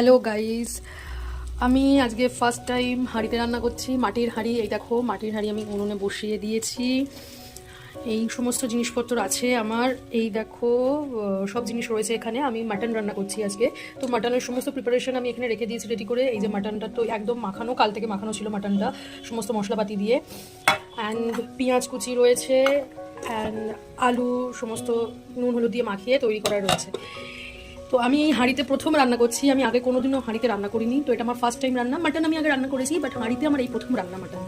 Hello guys আমি আজকে first time হাঁড়িতে রান্না করছি, মাটির হাঁড়ি। এই দেখো, মাটির হাঁড়ি আমি উনুনে বসিয়ে দিয়েছি। এই সমস্ত জিনিসপত্র আছে আমার। এই দেখো সব জিনিস রয়েছে এখানে। আমি মাটন রান্না করছি আজকে। তো মাটনের সমস্ত প্রিপারেশন আমি এখানে রেখে দিয়েছি রেডি করে। এই যে মাটনটা তো একদম মাখানো, কাল থেকে মাখানো ছিল মাটনটা সমস্ত মশলাপাতি দিয়ে। অ্যান্ড পেঁয়াজ কুচি রয়েছে অ্যান্ড আলু, সমস্ত নুন, হলুদ দিয়ে মাখিয়ে তৈরি করা রয়েছে। তো আমি এই হাঁড়িতে প্রথম রান্না করছি। আমি আগে কোনোদিনও হাঁড়িতে রান্না করিনি। তো এটা আমার ফার্স্ট টাইম রান্না। মাটন আমি আগে রান্না করেছি বাট হাঁড়িতে আমার এই প্রথম রান্না মাটন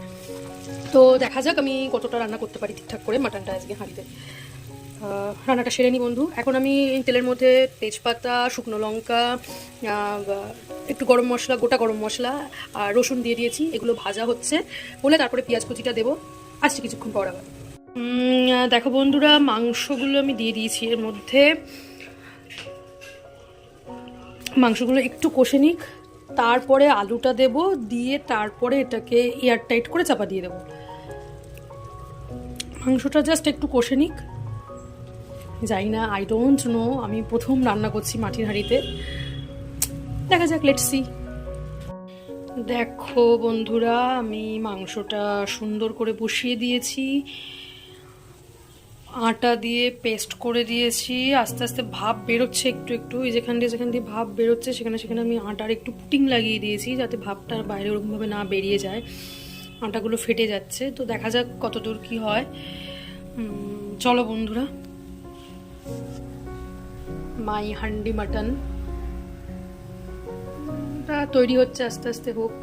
তো দেখা যাক আমি কতটা রান্না করতে পারি ঠিকঠাক করে মাটনটা আজকে হাঁড়িতে। রান্নাটা সেরে নিই বন্ধু। এখন আমি তেলের মধ্যে তেজপাতা, শুকনো লঙ্কা একটু গরম মশলা, গোটা গরম মশলা আর রসুন দিয়ে দিয়েছি। এগুলো ভাজা হচ্ছে। বলে তারপরে পেঁয়াজ কুচিটা দেবো। আসছে কিছুক্ষণ পর আবার। দেখো বন্ধুরা, মাংসগুলো আমি দিয়ে দিয়েছি এর মধ্যে। মাংসগুলো একটু কষে নিক, তারপরে আলুটা দেব, দিয়ে তারপরে এটাকে এয়ার টাইট করে চাপা দিয়ে দেবো। মাংসটা জাস্ট একটু কষে নিক। যাই না আই ডোন্ট নো আমি প্রথম রান্না করছি মাটির হাঁড়িতে। দেখা যাক লেটস দেখো বন্ধুরা, আমি মাংসটা সুন্দর করে বসিয়ে দিয়েছি। আটা দিয়ে পেস্ট করে দিয়েছি, আস্তে আস্তে ভাব বেরোচ্ছে একটু একটু, এই যেখান দিয়ে যেখান দিয়ে ভাব বেরোচ্ছে সেখানে সেখানে আমি আটার একটু পুটিং লাগিয়ে দিয়েছি যাতে ভাবটা আর বাইরে ওরকমভাবে না বেরিয়ে যায়। আটাগুলো ফেটে যাচ্ছে, তো দেখা যাক কতদূর কি হয়। চলো বন্ধুরা। মাই হান্ডি মাটন টা তৈরি হচ্ছে আস্তে আস্তে হোক।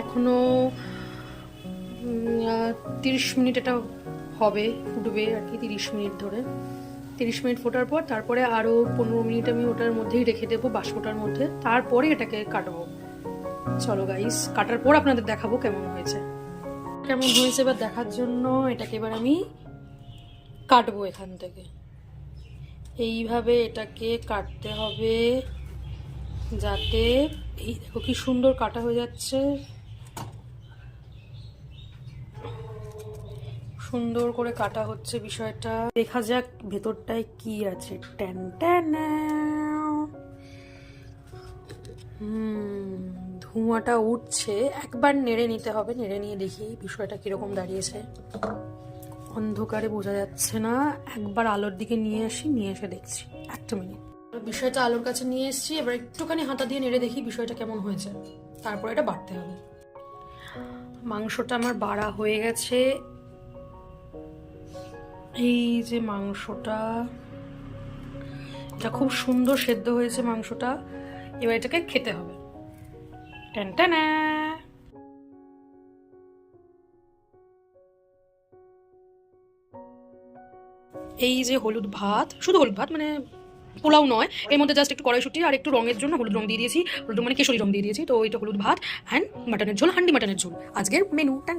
এখনও তিরিশ মিনিট এটা হবে, ফুটবে আর কি তিরিশ মিনিট ধরে। তিরিশ মিনিট ফোটার পর তারপরে আরও পনেরো মিনিট আমি ওটার মধ্যেই রেখে দেবো বাষ্পটার মধ্যে। তারপরে এটাকে কাটবো। চলো গাইস কাটার পর আপনাদের দেখাবো কেমন হয়েছে। কেমন হয়েছে এবার দেখার জন্য এটাকে এবার আমি কাটবো এখান থেকে। এইভাবে এটাকে কাটতে হবে যাতে এই দেখো কি সুন্দর কাটা হয়ে যাচ্ছে। সুন্দর করে কাটা হচ্ছে বিষয়টা। দেখা যাক ভেতরটায় কি আছে। ট্যান ট্যান হুম, ধোঁয়াটা উঠছে। একবার নেড়ে নিতে হবে। নেড়ে নিয়ে দেখি বিষয়টা কীরকম দাঁড়িয়েছে। অন্ধকারে বোঝা যাচ্ছে না। একবার আলোর দিকে নিয়ে আসি, নিয়ে এসে দেখছি। একটা মিনিট। বিষয়টা আলোর কাছে নিয়ে এসেছি। এবার একটুখানি হাতা দিয়ে নেড়ে দেখি বিষয়টা কেমন হয়েছে। তারপরে এটা বাড়তে হবে। মাংসটা আমার বাড়া হয়ে গেছে। এই যে মাংসটা, এটা খুব সুন্দর সেদ্ধ হয়েছে মাংসটা, এবার এটাকে খেতে হবে। টেন, টেনা এই যে হলুদ ভাত, শুধু হলুদ ভাত মানে পোলাও নয়, এর মধ্যে জাস্ট একটু কড়াইশুটি আর একটু রঙের জন্য হলুদ রং দিয়ে দিয়েছি, হলুদ মানে কেশরি রং দিয়ে দিয়েছি, তো ওইটা হলুদ ভাত অ্যান্ড মাটনের ঝোল, হান্ডি মাটনের ঝোল। আজকের মেনু টান